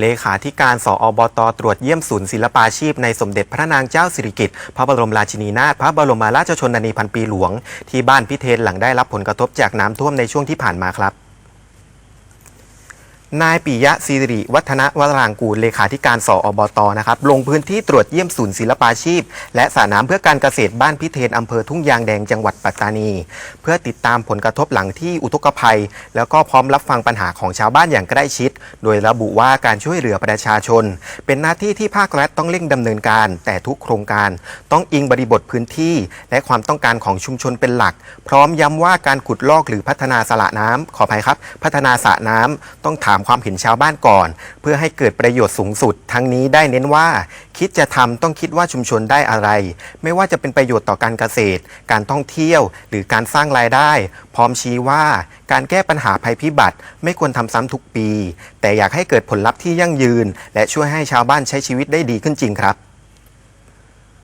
เลขาธิการสออบต ตรวจเยี่ยมศูนย์ศิลปาชีพในสมเด็จพระนางเจ้าสิริกิติ์พระบรมราชินีนาถพระบรมราชชนนีพันปีหลวง ที่บ้านพิเทนหลังได้รับผลกระทบจากน้ำท่วมในช่วงที่ผ่านมาครับ นายปิยะศิริวัฒนวรางกูลเลขาธิการสอบตนะครับลงพื้นที่ตรวจเยี่ยมศูนย์ศิลปาชีพ และสระน้ำเพื่อการเกษตรบ้านพิเทนอำเภอทุ่งยางแดงจังหวัดปัตตานี เพื่อติดตามผลกระทบหลังที่อุทกภัย แล้วก็พร้อมรับฟังปัญหาของชาวบ้านอย่างใกล้ชิด โดยระบุว่าการช่วยเหลือประชาชน เป็นหน้าที่ที่ภาครัฐต้องเร่งดำเนินการ แต่ทุกโครงการต้องอิงบริบทพื้นที่ และความต้องการของชุมชนเป็นหลัก พร้อมย้ำว่าการขุดลอกหรือพัฒนาสระน้ำขออภัยครับ พัฒนาสระน้ำต้องถามามความเห็นชาวบ้านก่อน เพื่อให้เกิดประโยชน์สูงสุด ทั้งนี้ได้เน้นว่า คิดจะทำต้องคิดว่าชุมชนได้อะไร ไม่ว่าจะเป็นประโยชน์ต่อการเกษตร การท่องเที่ยว หรือการสร้างรายได้ พร้อมชี้ว่าการแก้ปัญหาภัยพิบัติ ไม่ควรทำซ้ำทุกปี แต่อยากให้เกิดผลลัพธ์ที่ยั่งยืน และช่วยให้ชาวบ้านใช้ชีวิตได้ดีขึ้นจริงครับ